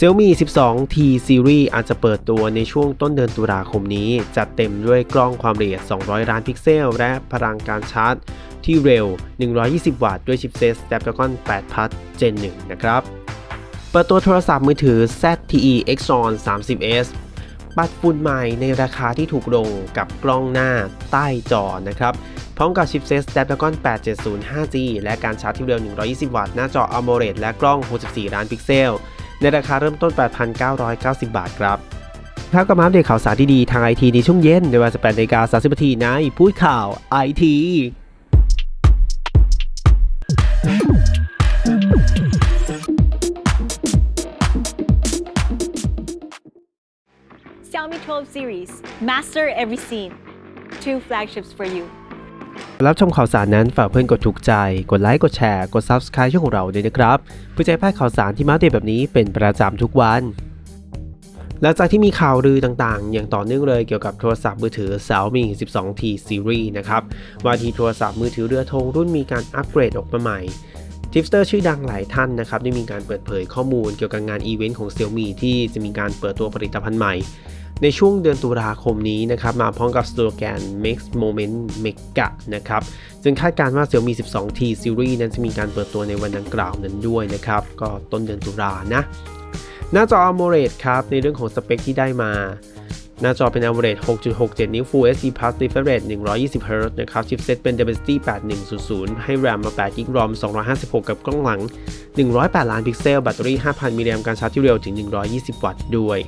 Xiaomi 12 T Series อาจจะเปิดตัวในช่วงต้นเดือนตุลาคมนี้ จัดเต็มด้วยกล้องความละเอียด 200 ล้านพิกเซล และพลังการชาร์จที่เร็ว 120 วัตต์ด้วยชิปเซต Snapdragon 8 Plus Gen 1 นะครับ เปิดตัวโทรศัพท์มือถือ ZTE Exon 30s ปัดฝุ่นใหม่ในราคาที่ถูกลงกับกล้องหน้าใต้จอนะครับ พร้อมกับชิปเซต Snapdragon 870 5G และการชาร์จที่เร็ว 120 วัตต์ หน้าจอ AMOLED และกล้อง 64 ล้านพิกเซล ในราคาเริ่มต้น 8,990 บาทครับครับก็มาอัปเดตข่าวสารดีๆทางไอทีในช่วงเย็นในเวลา18นาฬิกา30นาทีในพูดข่าวไอที Xiaomi 12 series, master every scene. Two flagships for you. รับชมข่าวสารนั้นฝากเพื่อนกดถูกใจ กดไลค์ กดแชร์ กด Subscribe ช่องของเราด้วยนะครับเพื่อจะให้พลาดข่าวสารที่มาเดตแบบนี้เป็นประจำทุกวัน หลังจากที่มีข่าวลือต่างๆ อย่างต่อเนื่องเลยเกี่ยวกับโทรศัพท์มือถือ Xiaomi 12T Series นะครับว่าที่โทรศัพท์มือถือเรือธงรุ่นมีการอัปเกรดออกมาใหม่ทิฟสเตอร์ชื่อดังหลายท่านนะครับได้มีการเปิดเผยข้อมูลเกี่ยวกับงานอีเวนต์ของ Xiaomi ที่จะมีการเปิดตัวผลิตภัณฑ์ใหม่ ในช่วงเดือนตุลาคมนี้นะครับมาพร้อมกับสโลแกน Make Moment Mega นะครับซึ่งคาดการณ์ว่า Xiaomi 12T Series นั้นจะมีการเปิดตัวในวันดังกล่าวนั้นด้วยนะครับก็ต้นเดือนตุลานะ หน้าจอ AMOLED ครับในเรื่องของสเปคที่ได้มาหน้าจอเป็น AMOLED 6.67 นิ้ว Full HD Plus Refresh Rate 120 Hz นะครับ ชิปเซตเป็น Dimensity 8100 ให้ RAM มา8 g b ROM 256 กับกล้องหลัง 108 ล้านพิกเซล แบตเตอรี่ 5,000 มิลลิแอมป์การชาร์จที่เร็วถึง 120 วัตต์ด้วย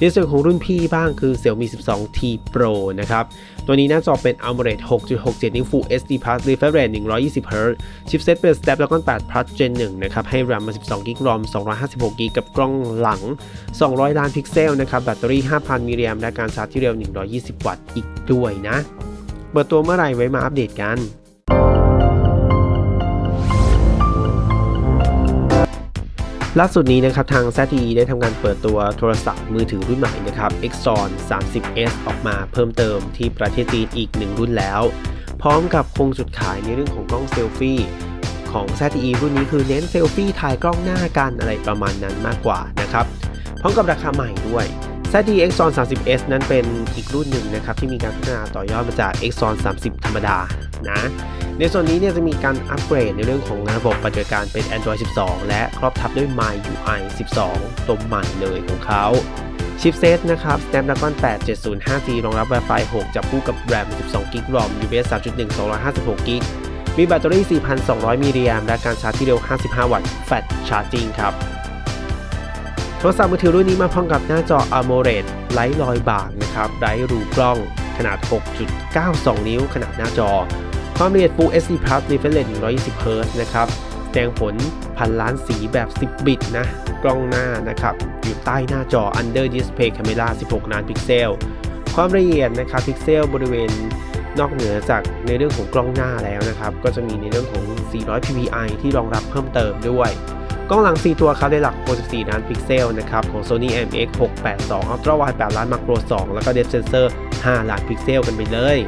ในส่วนของรุ่นพี่บ้างคือ Xiaomi 12T Pro นะครับ ตัวนี้หน้าจอเป็น AMOLED 6.67 นิ้ว Full HD Plus Refresh Rate 120 Hz ชิปเซตเป็น Snapdragon 8 Plus Gen 1 นะครับ ให้ RAM มา 12 g b ROM 256 g b กับกล้องหลัง 200 ล้านพิกเซลนะครับ แบตเตอรี่ 5,000มิลลิแอมป์และการชาร์จที่เร็ว 120 วัตต์อีกด้วยนะ เปิดตัวเมื่อไหร่ไว้มาอัปเดตกัน ล่าสุดนี้นะครับทาง ZTE ได้ทำการเปิดตัวโทรศัพท์มือถือรุ่นใหม่นะครับ Exon 30s ออกมาเพิ่มเติมที่ประเทศจีนอีกหนึ่งรุ่นแล้ว พร้อมกับคงจุดขายในเรื่องของกล้องเซลฟี่ของ ZTE รุ่นนี้คือเน้นเซลฟี่ถ่ายกล้องหน้ากันอะไรประมาณนั้นมากกว่านะครับพร้อมกับราคาใหม่ด้วย ZTE Exon 30s นั้นเป็นอีกรุ่นหนึ่งนะครับที่มีการพัฒนาต่อยอดมาจาก Exon 30 ธรรมดา นะ ในส่วนนี้เนี่ยจะมีการอัปเกรดในเรื่องของระบบปฏิบัติการเป็น Android 12 และครอบทับด้วย MyUI 12 ตัวใหม่เลยของเขาชิปเซตนะครับ Snapdragon 870 5G รองรับ Wi-Fi 6 จับคู่กับ RAM 12 g b ROM UFS 3.1 256 g b มีแบตเตอรี่ 4,200 มิลลิแอมและการชาร์จที่เร็ว 55 วัตต์ Fast Charging ครับ โทรศัพท์มือถือรุ่นนี้มาพร้อมกับหน้าจอ AMOLED ไร้รอยบากนะครับ ไร้รูกล้อง ขนาด 6.92 นิ้ว ขนาดหน้าจอ ความละเอียด Full HD Plus Refresh 120 Hz นะครับแสดงผลพันล้านสีแบบ 10 บิตนะ กล้องหน้านะครับ อยู่ใต้หน้าจอ Under Display Camera 16 ล้านพิกเซล ความละเอียดนะครับพิกเซลบริเวณนอกเหนือจากในเรื่องของกล้องหน้าแล้วนะครับ ก็จะมีในเรื่องของ 400 ppi ที่รองรับเพิ่มเติมด้วย กล้องหลัง 4 ตัวครับได้หลัก 64 ล้านพิกเซลนะครับ ของ Sony IMX 682 Ultra Wide 8 ล้าน Macro 2 แล้วก็ Depth Sensor 5 ล้านพิกเซลกันไปเลย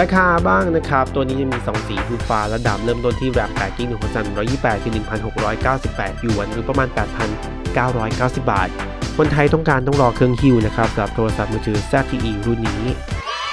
ราคาบ้างนะครับ ตัวนี้จะมี 2 สีคือฟ้าและดำเริ่มต้นที่แรปแปดกิ้งหนึ่งพันสามร้อยยี่แปดคือหนึ่งพันหกร้อยเก้าสิบแปดหยวนหรือประมาณแปดพันเก้าร้อยเก้าสิบบาท คนไทยต้องการต้องรอเครื่องฮิวนะครับสำหรับโทรศัพท์มือถือ ZTE รุ่นนี้